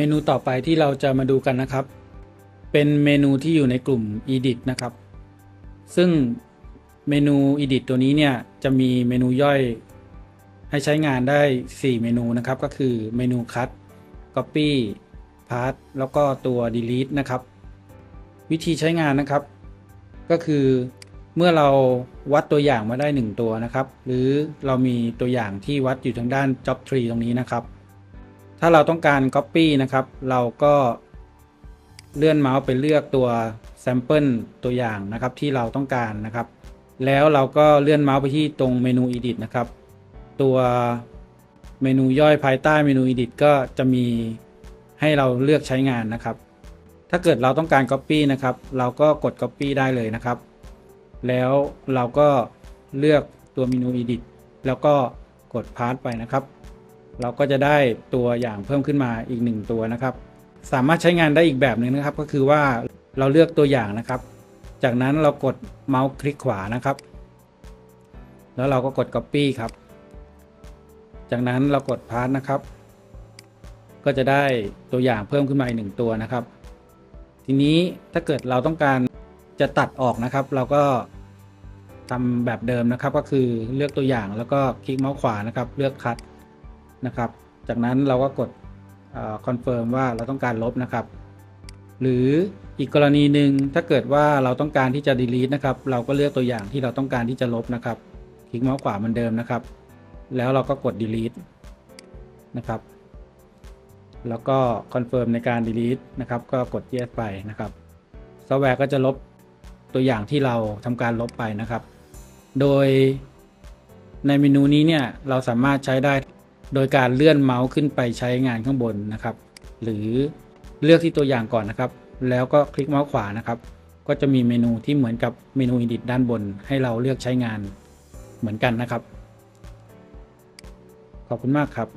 เมนูต่อไปที่เราจะมาดูกันนะครับ เป็นเมนูที่อยู่ในกลุ่ม edit นะครับ ซึ่งเมนู edit ตัวนี้เนี่ยจะมีเมนูย่อยให้ใช้งานได้ 4 เมนูนะครับ ก็คือเมนู cut copy paste แล้วก็ตัว delete นะครับ วิธีใช้งานนะครับ ก็คือเมื่อเราวัดตัวอย่างมาได้ 1 ตัวนะครับ หรือเรามีตัวอย่างที่วัดอยู่ทางด้าน job tree ตรงนี้นะครับ ถ้าเราต้องการ Copy นะครับ เราก็เลื่อนเมาส์ไปเลือกตัว Sample ตัวอย่างนะครับที่เราต้องการนะครับ แล้วเราก็เลื่อนเมาส์ไปที่ตรงเมนู Edit นะครับ ตัวเมนูย่อยภายใต้เมนู Edit ก็จะมีให้เราเลือกใช้งานนะครับ ถ้าเกิดเราต้องการ Copy นะครับ เราก็กด Copy ได้เลยนะครับ แล้วเราก็เลือกตัวเมนู Edit แล้วก็กด Pass ไปนะครับ เราก็จะได้ตัวอย่างเพิ่มขึ้นมาอีกหนึ่งตัวนะครับ สามารถใช้งานได้อีกแบบหนึ่งนะครับ ก็คือว่าเราเลือกตัวอย่างนะครับ จากนั้นเรากดเมาส์คลิกขวานะครับ แล้วเราก็กด Copy ครับ จากนั้นเรากด Pass นะครับ ก็จะได้ตัวอย่างเพิ่มขึ้นมาอีกหนึ่งตัวนะครับ ทีนี้ถ้าเกิดเราต้องการจะตัดออกนะครับ เราก็ทำแบบเดิมนะครับ ก็คือเลือกตัวอย่างแล้วก็คลิกเมาส์ขวานะครับ เลือกคัด นะครับ จากนั้นเราก็กดคอนเฟิร์มว่าเราต้องการลบนะครับ หรืออีกกรณีหนึ่งถ้าเกิดว่าเราต้องการที่จะ delete นะครับ เราก็เลือกตัวอย่างที่เราต้องการที่จะลบนะครับ คลิกเมาส์ขวาเหมือนเดิมนะครับ แล้วเราก็กด delete นะครับ แล้วก็คอนเฟิร์มในการ delete นะครับ ก็กด yes ไปนะครับซอฟต์แวร์ก็จะลบตัวอย่างที่เราทำการลบไปนะครับ โดยในเมนูนี้เนี่ยเราสามารถใช้ได้ โดยการเลื่อนเมาส์ขึ้นไปใช้งานข้างบนนะครับ หรือเลือกที่ตัวอย่างก่อนนะครับ แล้วก็คลิกเมาส์ขวานะครับ ก็จะมีเมนูที่เหมือนกับเมนู edit ด้านบน ให้เราเลือกใช้งานเหมือนกันนะครับ ขอบคุณมากครับ